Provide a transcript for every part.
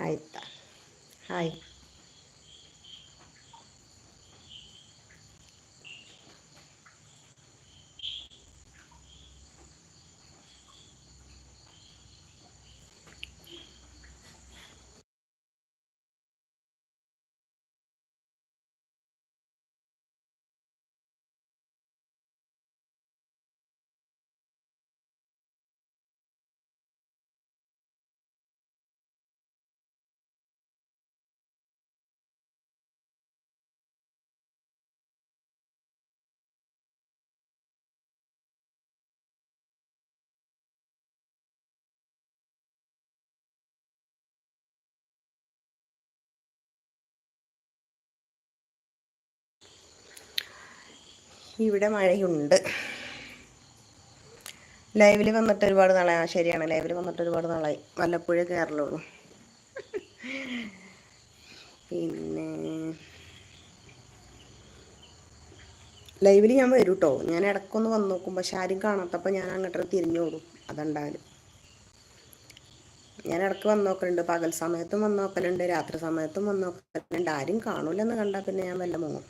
ಆಯ್ತಾ? ಹಾಯ್ ഇവിടെ മഴയുണ്ട്. ലൈവിൽ വന്നിട്ട് ഒരുപാട് നാളായി. ആ ശരിയാണ്. ലൈവിൽ വന്നിട്ട് ഒരുപാട് നാളായി. വല്ലപ്പോഴേ കയറലുള്ളൂ പിന്നെ ലൈവിൽ ഞാൻ വരും കേട്ടോ ഞാൻ ഇടക്കൊന്ന് വന്ന് നോക്കും. പക്ഷെ ആരും കാണാത്തപ്പോൾ ഞാൻ അങ്ങോട്ട് തിരിഞ്ഞു ഓടും അതുണ്ടായാലും ഞാൻ ഇടയ്ക്ക് വന്ന് നോക്കലുണ്ട്. പകൽ സമയത്തും വന്ന് നോക്കലുണ്ട്. രാത്രി സമയത്തും വന്ന് നോക്കലുണ്ട്. ആരും കാണൂലെന്ന് കണ്ടാൽ പിന്നെ ഞാൻ വല്ല മുങ്ങും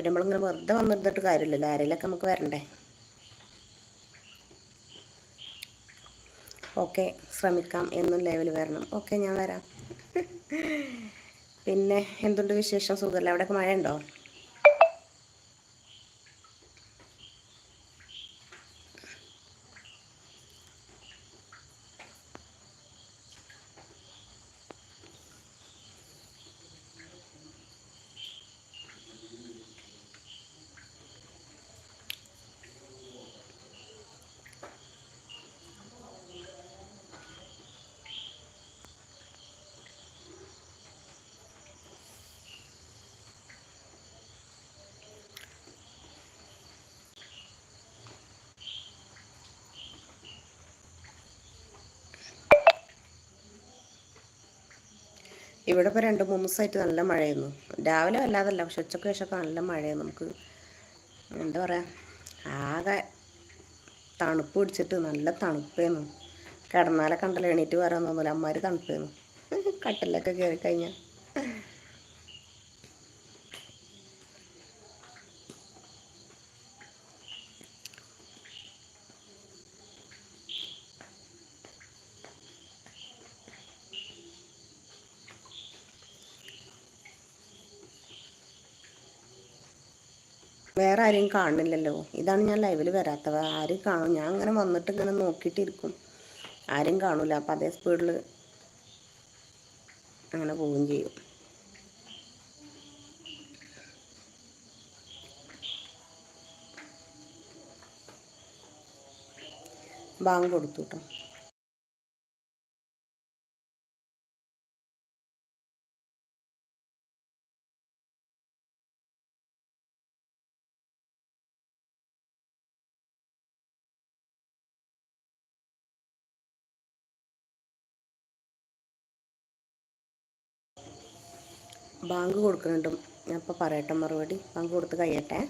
പിന്നെ നമ്മളിങ്ങനെ വെറുതെ വന്നിരുന്നിട്ട് കാര്യമില്ലല്ലോ. ആരെങ്കിലൊക്കെ നമുക്ക് വരണ്ടേ? ഓക്കെ ശ്രമിക്കാം. എന്നും ലെവൽ വരണം. ഓക്കെ ഞാൻ വരാം. പിന്നെ എന്തുണ്ട് വിശേഷം? സുഖമല്ല അവിടെയൊക്കെ മഴ ഉണ്ടോ ഇവിടെ ഇപ്പോൾ രണ്ട് മൂന്ന് ദിവസമായിട്ട് നല്ല മഴയായിരുന്നു. രാവിലെ വല്ലാതല്ല പക്ഷെ ഉച്ചയ്ക്ക് ശേഷമൊക്കെ നല്ല മഴയാണ് നമുക്ക്. എന്താ പറയുക ആകെ തണുപ്പ് പിടിച്ചിട്ട് നല്ല തണുപ്പേന്നു. കിടന്നാലെ കണ്ടല്ലോ എണീറ്റ് വരാൻ തോന്നില്ല അമ്മമാർ തണുപ്പേന്നു. കട്ടിലൊക്കെ കയറി കഴിഞ്ഞാൽ വേറെ ആരെയും കാണുന്നില്ലല്ലോ. ഇതാണ് ഞാൻ ലൈവിൽ വരാത്തവ ആരും കാണും? ഞാൻ അങ്ങനെ വന്നിട്ട് ഇങ്ങനെ നോക്കിയിട്ടിരിക്കും. ആരും കാണൂല. അപ്പം അതേ സ്പീഡിൽ അങ്ങനെ പോവുകയും ചെയ്യും. ബാങ്ക് കൊടുത്തു കേട്ടോ ബാങ്ക് കൊടുക്കുന്നുണ്ട്. ഞാൻ ഇപ്പോൾ പറയട്ടെ മറുപടി. ബാങ്ക് കൊടുത്ത് കഴിയട്ടെ.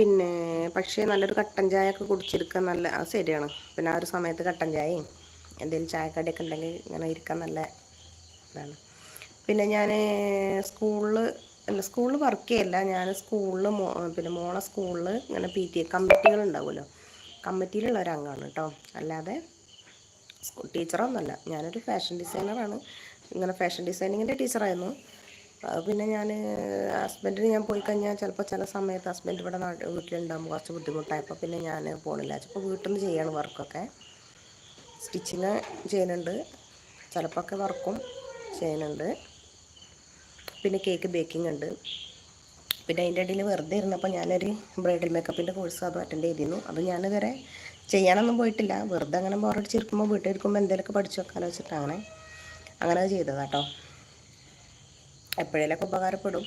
പിന്നെ പക്ഷേ നല്ലൊരു കട്ടൻ ചായ ഒക്കെ കുടിച്ചിരിക്കാൻ നല്ല അത് ശരിയാണ്. പിന്നെ ആ ഒരു സമയത്ത് കട്ടൻ ചായയും എന്തെങ്കിലും ചായക്കടിയൊക്കെ ഉണ്ടെങ്കിൽ ഇങ്ങനെ ഇരിക്കാൻ നല്ല ഇതാണ്. പിന്നെ ഞാൻ സ്കൂളിൽ അല്ല സ്കൂളിൽ വർക്ക് ചെയ്യല്ല ഞാൻ സ്കൂളിൽ മോ പിന്നെ മോളെ സ്കൂളിൽ ഇങ്ങനെ പി ടി എ കമ്മിറ്റികളുണ്ടാവുമല്ലോ കമ്മിറ്റിയിലുള്ള ഒരു അംഗമാണ് കേട്ടോ. അല്ലാതെ ടീച്ചറൊന്നുമല്ല. ഞാനൊരു ഫാഷൻ ഡിസൈനറാണ് ഇങ്ങനെ ഫാഷൻ ഡിസൈനിങ്ങിന്റെ ടീച്ചറായിരുന്നു. പിന്നെ ഞാൻ ഹസ്ബൻഡിന് ഞാൻ പോയി കഴിഞ്ഞാൽ ചിലപ്പോൾ ചില സമയത്ത് ഹസ്ബൻഡ് ഇവിടെ നാട്ടിൽ വീട്ടിലുണ്ടാകുമ്പോൾ കുറച്ച് ബുദ്ധിമുട്ടായപ്പോൾ പിന്നെ ഞാൻ പോണില്ല ചിലപ്പോൾ വീട്ടിൽ നിന്ന് ചെയ്യണം വർക്കൊക്കെ. സ്റ്റിച്ചിങ് ചെയ്യുന്നുണ്ട്. ചിലപ്പോൾ ഒക്കെ വർക്കും ചെയ്യുന്നുണ്ട്. പിന്നെ കേക്ക് ബേക്കിംഗ് ഉണ്ട്. പിന്നെ അതിന്റെ ഇടയിൽ വെറുതെ ഇരുന്നപ്പോൾ ഞാനൊരു ബ്രൈഡൽ മേക്കപ്പിന്റെ കോഴ്സ് അത് അറ്റൻഡ് ചെയ്തിരുന്നു. അത് ഞാനിതുവരെ ചെയ്യാനൊന്നും പോയിട്ടില്ല. വെറുതെ അങ്ങനെ ബോറടിച്ചിരിക്കുമ്പോൾ വീട്ടിലിരിക്കുമ്പോൾ എന്തെങ്കിലുമൊക്കെ പഠിച്ചു വെക്കാനോ വെച്ചിട്ടാണ് അങ്ങനെ അങ്ങനെ ചെയ്തതാട്ടോ. എപ്പോഴേലൊക്കെ ഉപകാരപ്പെടും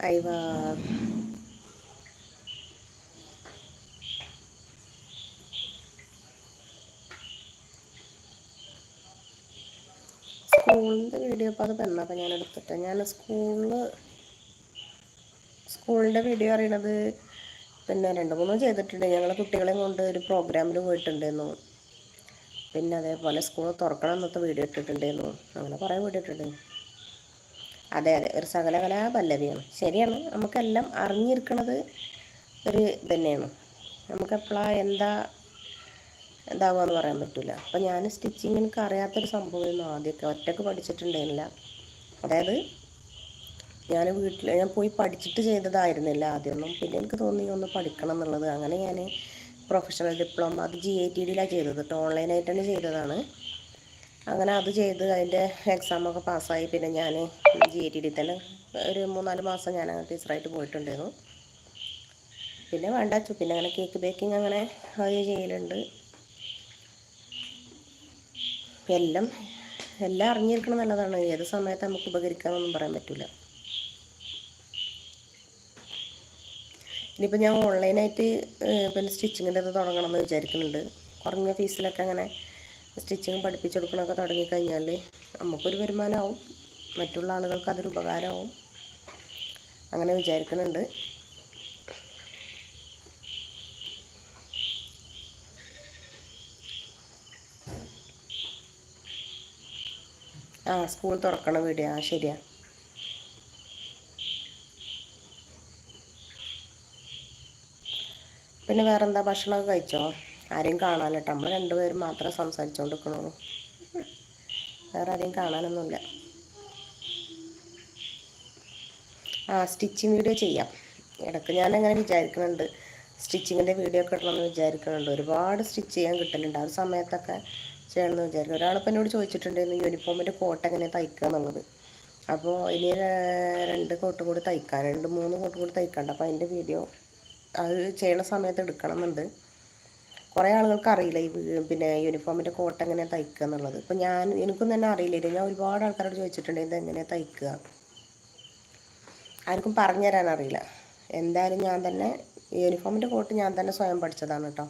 അയ്വാ സ്കൂളിന്റെ വീഡിയോ അപ്പോൾ അത് പെണ്ണപ്പോൾ ഞാൻ എടുത്തിട്ട്. ഞാൻ സ്കൂളിൽ സ്കൂളിന്റെ വീഡിയോ അറിയണത് പിന്നെ രണ്ട് മൂന്നും ചെയ്തിട്ടുണ്ട്. ഞങ്ങൾ കുട്ടികളെ കൊണ്ട് ഒരു പ്രോഗ്രാമിൽ പോയിട്ടുണ്ടായിരുന്നു പിന്നെ അതേപോലെ സ്കൂൾ തുറക്കണം എന്നത്തെ വീഡിയോ ഇട്ടിട്ടുണ്ടായിരുന്നു അങ്ങനെ കുറേ വീഡിയോ ഇട്ടിട്ടുണ്ട്. അതെ അതെ. ഒരു സകലകലാ പല്ലവിയാണ്. ശരിയാണ്. നമുക്കെല്ലാം അറിഞ്ഞിരിക്കണത് ഒരു തന്നെയാണ് നമുക്കെപ്പോഴാണ് എന്താ എന്താവുകയെന്ന് പറയാൻ പറ്റില്ല അപ്പം ഞാൻ സ്റ്റിച്ചിങ് എനിക്ക് അറിയാത്തൊരു സംഭവമായിരുന്നു ആദ്യമൊക്കെ. ഒറ്റയ്ക്ക് പഠിച്ചിട്ടുണ്ടായിരുന്നില്ല. അതായത് ഞാൻ വീട്ടിൽ ഞാൻ പോയി പഠിച്ചിട്ട് ചെയ്തതായിരുന്നില്ല ആദ്യമൊന്നും. പിന്നെ എനിക്ക് തോന്നി ഒന്ന് പഠിക്കണം എന്നുള്ളത്. അങ്ങനെ ഞാൻ പ്രൊഫഷണൽ ഡിപ്ലോമ അത് ജി ഐ ടി ഡിയിലാണ് ചെയ്തത് കേട്ടോ ഓൺലൈനായിട്ട് തന്നെ ചെയ്തതാണ്. അങ്ങനെ അത് ചെയ്ത് അതിന്റെ എക്സാമൊക്കെ പാസ്സായി പിന്നെ ഞാൻ ജി ഐ ടി ഡി തന്നെ ഒരു മൂന്നാൽ മാസം ഞാൻ ടീച്ചറായിട്ട് പോയിട്ടുണ്ടായിരുന്നു. പിന്നെ വേണ്ട പിന്നെ അങ്ങനെ കേക്ക് ബേക്കിംഗ് അങ്ങനെ അത് ചെയ്യലുണ്ട്. എല്ലാം എല്ലാം അറിഞ്ഞിരിക്കണം നല്ലതാണ് ഏത് സമയത്ത് നമുക്ക് ഉപകരിക്കാമെന്നൊന്നും പറയാൻ പറ്റില്ല ഇനിയിപ്പോൾ ഞാൻ ഓൺലൈനായിട്ട് പിന്നെ സ്റ്റിച്ചിങ്ങിന്റെ അത് തുടങ്ങണമെന്ന് വിചാരിക്കുന്നുണ്ട്. കുറഞ്ഞ ഫീസിലൊക്കെ അങ്ങനെ സ്റ്റിച്ചിങ് പഠിപ്പിച്ചു കൊടുക്കണമൊക്കെ തുടങ്ങിക്കഴിഞ്ഞാൽ നമുക്കൊരു വരുമാനമാവും. മറ്റുള്ള ആളുകൾക്ക് അതൊരു ഉപകാരമാവും. അങ്ങനെ വിചാരിക്കുന്നുണ്ട്. ആ സ്കൂൾ തുറക്കണ വീഡിയോ ആ ശരിയാ. പിന്നെ വേറെ എന്താ ഭക്ഷണമൊക്കെ കഴിച്ചോ? ആരെയും കാണാനില്ല നമ്മൾ രണ്ടുപേരും മാത്രമേ സംസാരിച്ചുകൊണ്ട് നിൽക്കണുള്ളൂ വേറെ ആരെയും കാണാനൊന്നുമില്ല. ആ സ്റ്റിച്ചിങ് വീഡിയോ ചെയ്യാം. ഇടയ്ക്ക് ഞാൻ അങ്ങനെ വിചാരിക്കുന്നുണ്ട് സ്റ്റിച്ചിങ്ങിന്റെ വീഡിയോ ഒക്കെ ഇടണമെന്ന് വിചാരിക്കുന്നുണ്ട് ഒരുപാട് സ്റ്റിച്ച് ചെയ്യാൻ കിട്ടലുണ്ട് ആ സമയത്തൊക്കെ ചെയ്യണമെന്ന് വിചാരിക്കും. ഒരാളിപ്പോൾ എന്നോട് ചോദിച്ചിട്ടുണ്ടായിരുന്നു യൂണിഫോമിന്റെ കോട്ട് എങ്ങനെ തയ്ക്കുക എന്നുള്ളത്? അപ്പോൾ ഇനി രണ്ട് കോട്ട് കൂടി തയ്ക്കാൻ രണ്ട് മൂന്ന് കോട്ട് കൂടി തയ്ക്കാണ്ട്. അപ്പോൾ അതിന്റെ വീഡിയോ അത് ചെയ്യണ സമയത്ത് എടുക്കണമെന്നുണ്ട്. കുറേ ആളുകൾക്ക് അറിയില്ല ഈ പിന്നെ യൂണിഫോമിന്റെ കോട്ട് എങ്ങനെ തയ്ക്കുക എന്നുള്ളത്. ഇപ്പോൾ ഞാൻ എനിക്കും തന്നെ അറിയില്ല. ഞാൻ ഒരുപാട് ആൾക്കാരോട് ചോദിച്ചിട്ടുണ്ട് ഇത് എങ്ങനെ തയ്ക്കുക? ആർക്കും പറഞ്ഞു തരാൻ അറിയില്ല. എന്തായാലും ഞാൻ തന്നെ യൂണിഫോമിന്റെ കോട്ട് ഞാൻ തന്നെ സ്വയം പഠിച്ചതാണ് കേട്ടോ.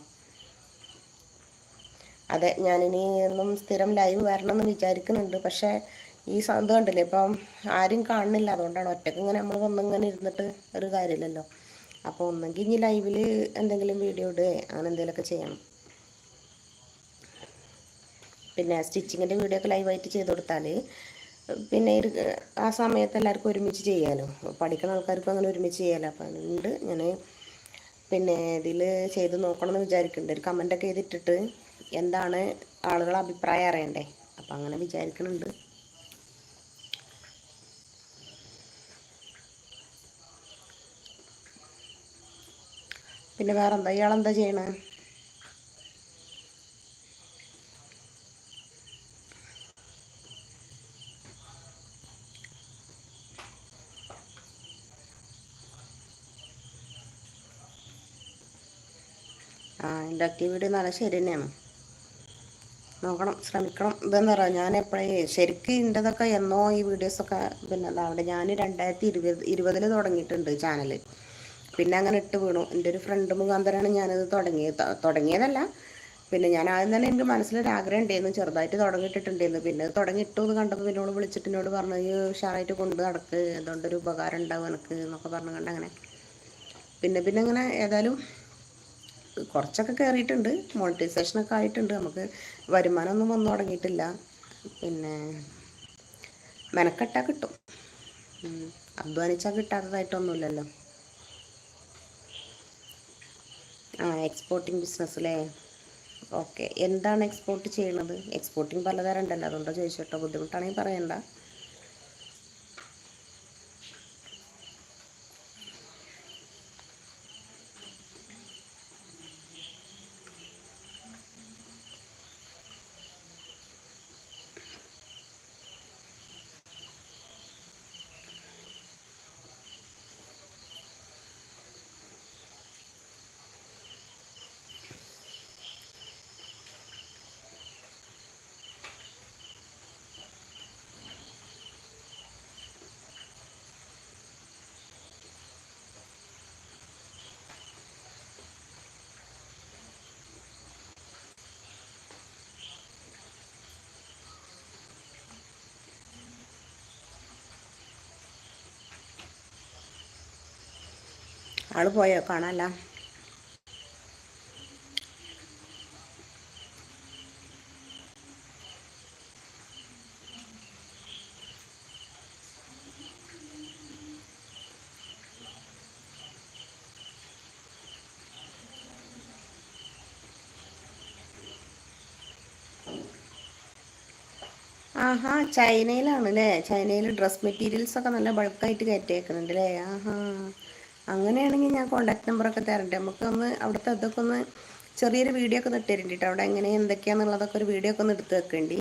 അതെ ഞാനിനി ഒന്നും സ്ഥിരം ലൈവ് വരണം എന്ന് വിചാരിക്കുന്നുണ്ട്. പക്ഷേ ഈ ഇത് കണ്ടില്ലേ? ഇപ്പം ആരും കാണുന്നില്ല. അതുകൊണ്ടാണ് ഒറ്റയ്ക്ക് ഇങ്ങനെ നമ്മൾ വന്നിങ്ങനെ ഇരുന്നിട്ട് ഒരു കാര്യമില്ലല്ലോ. അപ്പോൾ ഒന്നെങ്കിൽ ഇനി ലൈവിൽ എന്തെങ്കിലും വീഡിയോ ഇടുകയോ അങ്ങനെ എന്തെങ്കിലുമൊക്കെ ചെയ്യണം. പിന്നെ സ്റ്റിച്ചിങ്ങിന്റെ വീഡിയോ ഒക്കെ ലൈവായിട്ട് ചെയ്ത് കൊടുത്താൽ പിന്നെ ആ സമയത്ത് എല്ലാവർക്കും ഒരുമിച്ച് ചെയ്യാമല്ലോ പഠിക്കുന്ന ആൾക്കാർക്കും അങ്ങനെ ഒരുമിച്ച് ചെയ്യാലോ. അപ്പം അതുകൊണ്ട് ഞാൻ പിന്നെ ഇതിൽ ചെയ്ത് നോക്കണം എന്ന് വിചാരിക്കുന്നുണ്ട്. ഒരു കമന്റൊക്കെ ചെയ്തിട്ടിട്ട് എന്താണ് ആളുകളെ അഭിപ്രായം അറിയണ്ടേ? അപ്പം അങ്ങനെ വിചാരിക്കുന്നുണ്ട് പിന്നെ വേറെ എന്താ ഇയാളെന്താ ചെയ്യണേ? ആ എന്റെ ആക്ടിവിറ്റി നല്ല ശരി തന്നെയാണ് നോക്കണം ശ്രമിക്കണം. ഇതെന്ന് പറയാം ഞാൻ എപ്പോഴേ ശരിക്കും ഇന്റെതൊക്കെ എന്നോ ഈ വീഡിയോസൊക്കെ പിന്നെ എന്താ അവിടെ ഞാൻ രണ്ടായിരത്തി ഇരുപത് ഇരുപതിൽ തുടങ്ങിയിട്ടുണ്ട് ചാനൽ പിന്നെ അങ്ങനെ ഇട്ട് വീണു. എന്റെ ഒരു ഫ്രണ്ട് മുഖാന്തരമാണ് ഞാനത് തുടങ്ങിയത് തുടങ്ങിയതല്ല. പിന്നെ ഞാൻ ആദ്യം തന്നെ എനിക്ക് മനസ്സിലൊരു ആഗ്രഹം ഉണ്ടായിരുന്നു ചെറുതായിട്ട് തുടങ്ങിയിട്ടിട്ടുണ്ടായിരുന്നു. പിന്നെ തുടങ്ങിയിട്ടു എന്ന് കണ്ടപ്പോൾ പിന്നോട് വിളിച്ചിട്ട് എന്നോട് പറഞ്ഞു ഉഷാറായിട്ട് കൊണ്ട് നടക്ക്. അതുകൊണ്ടൊരു ഉപകാരം ഉണ്ടാവും എനിക്ക് എന്നൊക്കെ പറഞ്ഞു കണ്ട് അങ്ങനെ. പിന്നെ പിന്നെ അങ്ങനെ ഏതായാലും കുറച്ചൊക്കെ കയറിയിട്ടുണ്ട് മോണിറ്റൈസേഷനൊക്കെ ആയിട്ടുണ്ട്. നമുക്ക് വരുമാനമൊന്നും വന്നു തുടങ്ങിയിട്ടില്ല. പിന്നെ മെനക്കെട്ടാൽ കിട്ടും. അധ്വാനിച്ചാൽ കിട്ടാത്തതായിട്ടൊന്നുമില്ലല്ലോ. ആ എക്സ്പോർട്ടിങ് ബിസിനസ് അല്ലേ ഓക്കെ എന്താണ് എക്സ്പോർട്ട് ചെയ്യണത്? എക്സ്പോർട്ടിങ് പലതരം ഉണ്ടല്ലോ. അതുകൊണ്ടോ ചോദിച്ചോട്ടോ ബുദ്ധിമുട്ടാണെങ്കിൽ പറയണ്ട. ആൾ പോയോ? കാണാല്ല. ആഹാ ചൈനയിലാണ് അല്ലേ ചൈനയിൽ ഡ്രസ് മെറ്റീരിയൽസ് ഒക്കെ നല്ല ബൾക്കായിട്ട് കയറ്റിയേക്കുന്നുണ്ട് അല്ലേ? ആഹാ. അങ്ങനെയാണെങ്കിൽ ഞാൻ കോണ്ടാക്ട് നമ്പറൊക്കെ തരട്ടെ നമുക്ക് ഒന്ന് അവിടുത്തെ അതൊക്കെ ഒന്ന് ചെറിയൊരു വീഡിയോ ഒക്കെ നിട്ടിരുന്നുണ്ട് കേട്ടോ അവിടെ എങ്ങനെ എന്തൊക്കെയാണെന്നുള്ളതൊക്കെ ഒരു വീഡിയോ ഒക്കെ ഒന്ന് എടുത്ത് വെക്കേണ്ടി.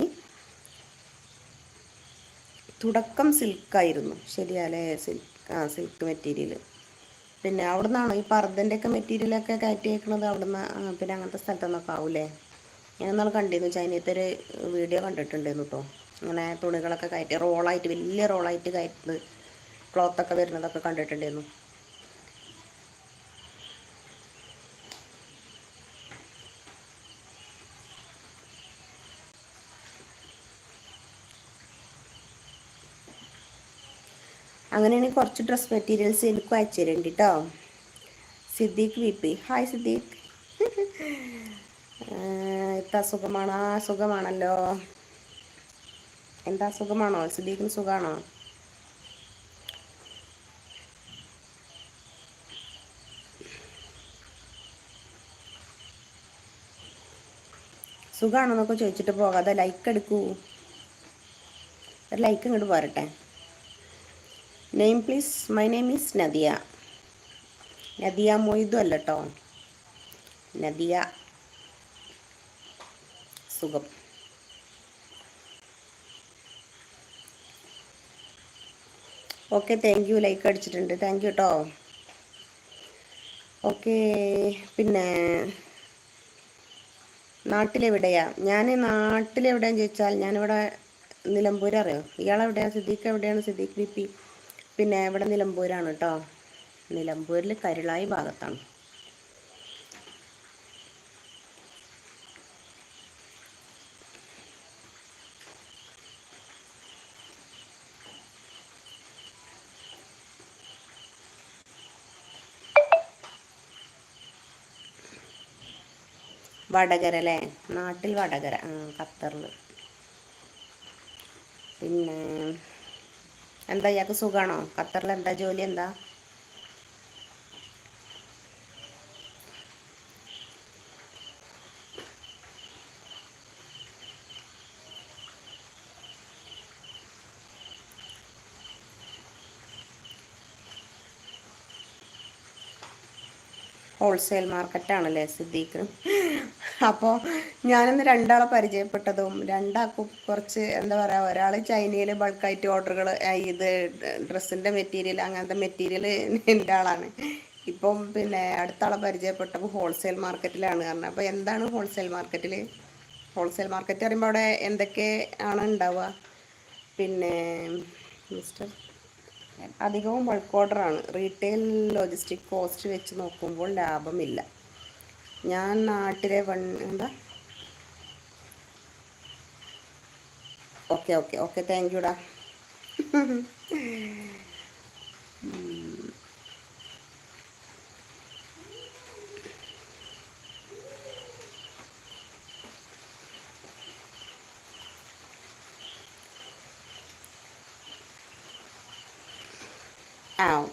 തുടക്കം സിൽക്കായിരുന്നു ശരിയല്ലേ സിൽക്ക് ആ സിൽക്ക് മെറ്റീരിയൽ പിന്നെ അവിടെ നിന്നാണോ ഈ പർദ്ദന്റെ ഒക്കെ മെറ്റീരിയലൊക്കെ കയറ്റിയേക്കണത് അവിടെ നിന്ന് പിന്നെ അങ്ങനത്തെ സ്ഥലത്തു നിന്നൊക്കെ ആവൂലേ? ഞാൻ നമ്മൾ കണ്ടിരുന്നു ചൈനയത്തെ ഒരു വീഡിയോ കണ്ടിട്ടുണ്ടായിരുന്നു കേട്ടോ അങ്ങനെ തുണികളൊക്കെ കയറ്റി റോളായിട്ട് വലിയ റോളായിട്ട് കയറ്റുന്നത് ക്ലോത്തൊക്കെ വരുന്നതൊക്കെ കണ്ടിട്ടുണ്ടായിരുന്നു. അങ്ങനെയാണെങ്കിൽ കുറച്ച് ഡ്രസ് മെറ്റീരിയൽസ് എനിക്ക് അയച്ചു തരേണ്ടി കേട്ടോ Siddique V P hi Siddique. എത്താ സുഖമാണോ? സുഖമാണല്ലോ. എന്താ സുഖമാണോ? സിദ്ദീഖിന് സുഖമാണോ? സുഖമാണോ എന്നൊക്കെ ചോദിച്ചിട്ട് പോകാതെ ലൈക്ക് എടുക്കൂ. ഒരു ലൈക്ക് ഇങ്ങോട്ട് പോരട്ടെ. Name please my name is Nadia Nadia Moidu അല്ല കേട്ടോ നദിയ സുഖം. ഓക്കെ താങ്ക് യു ലൈക്ക് അടിച്ചിട്ടുണ്ട്. താങ്ക് യു കേട്ടോ ഓക്കെ പിന്നെ നാട്ടിലെവിടെയാ? ഞാൻ നാട്ടിലെവിടെയാന്ന് ചോദിച്ചാൽ ഞാനിവിടെ നിലമ്പൂർ അറിയോ ഇയാളെവിടെയാണ് സിദ്ദീഖ് എവിടെയാണ്? Siddique B P. പിന്നെ ഇവിടെ നിലമ്പൂരാണ് കേട്ടോ നിലമ്പൂരിൽ കരുളായി ഭാഗത്താണ്. വടകര അല്ലേ നാട്ടിൽ വടകര. ഖത്തറിൽ പിന്നെ എന്താ ഇയാൾക്ക് സുഖമാണോ ഖത്തറിൽ എന്താ ജോലി എന്താ? ഹോൾസെയിൽ മാർക്കറ്റാണല്ലേ സിദ്ദീഖ്? അപ്പോൾ ഞാനിന്ന് രണ്ടാളെ പരിചയപ്പെട്ടതും രണ്ടാൾക്കും കുറച്ച് എന്താ പറയുക ഒരാൾ ചൈനയിൽ ബൾക്കായിട്ട് ഓർഡറുകൾ ഇത് ഡ്രസ്സിന്റെ മെറ്റീരിയൽ അങ്ങനത്തെ മെറ്റീരിയൽ എന്റെ ആളാണ്. ഇപ്പം പിന്നെ അടുത്ത ആളെ പരിചയപ്പെട്ടപ്പോൾ ഹോൾസെയിൽ മാർക്കറ്റിലാണ് കാരണം അപ്പോൾ എന്താണ് ഹോൾസെയിൽ മാർക്കറ്റിൽ ഹോൾസെയിൽ മാർക്കറ്റ് പറയുമ്പോൾ അവിടെ എന്തൊക്കെ ആണ് ഉണ്ടാവുക പിന്നെ മിസ്റ്റർ അധികവും ബൾക്ക് ഓർഡറാണ് റീറ്റെയിൽ ലോജിസ്റ്റിക് കോസ്റ്റ് വെച്ച് നോക്കുമ്പോൾ ലാഭമില്ല. ഞാൻ നാട്ടിലെ വൺ എന്താ? Okay okay okay thank യുടാ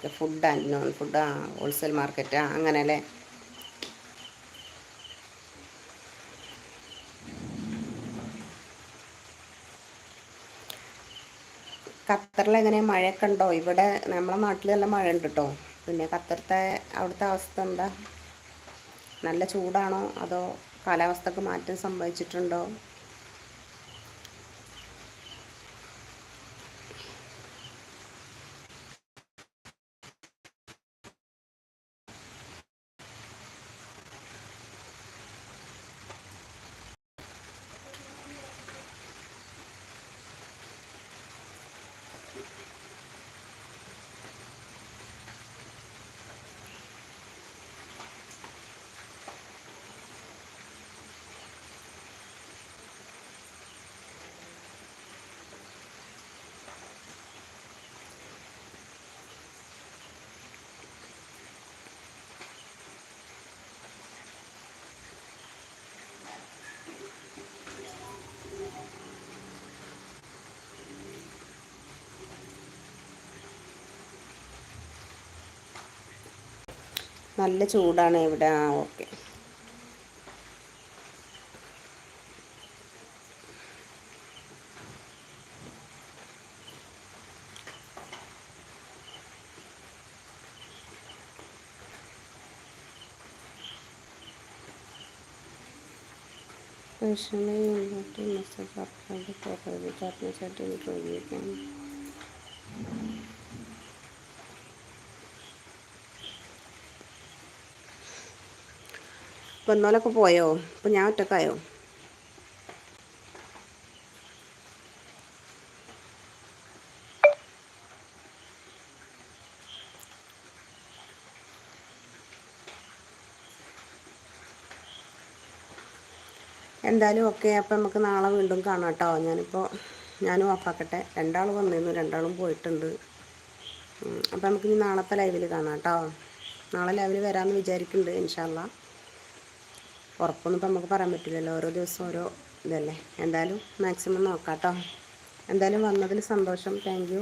okay food and non food ആ ഹോൾസെയിൽ മാർക്കറ്റ് ആ അല്ലേ ഖത്തറിൽ എങ്ങനെ മഴയൊക്കെ ഉണ്ടോ? ഇവിടെ നമ്മളെ നാട്ടിൽ നല്ല മഴ ഉണ്ട് കേട്ടോ പിന്നെ ഖത്തറത്തെ അവിടുത്തെ അവസ്ഥ എന്താ? നല്ല ചൂടാണോ? അതോ കാലാവസ്ഥക്ക് മാറ്റം സംഭവിച്ചിട്ടുണ്ടോ? നല്ല ചൂടാണ് ഇവിടെ. ആ ഓക്കെ. ഭക്ഷണം മസാല ചട്ടി ചട്ടി കഴുകിയിട്ടുണ്ട് ഇപ്പൊ ഒന്നോലൊക്കെ പോയോ? ഇപ്പൊ ഞാൻ ഒറ്റക്കായോ? എന്തായാലും ഓക്കെ. അപ്പൊ നമുക്ക് നാളെ വീണ്ടും കാണാം കേട്ടോ. ഞാനിപ്പോ ഞാനും ഓഫാക്കട്ടെ. രണ്ടാളും വന്നിരുന്നു. രണ്ടാളും പോയിട്ടുണ്ട്. അപ്പൊ നമുക്ക് ഇനി നാളത്തെ ലൈവിൽ കാണാം കേട്ടോ. നാളെ ലൈവിൽ വരാമെന്ന് വിചാരിക്കുന്നുണ്ട് ഇൻഷാല്ല ഉറപ്പൊന്നും ഇപ്പം നമുക്ക് പറയാൻ പറ്റില്ലല്ലോ. ഓരോ ദിവസം ഓരോ ഇതല്ലേ. എന്തായാലും മാക്സിമം നോക്കാം കേട്ടോ എന്തായാലും വന്നതിൽ സന്തോഷം. താങ്ക്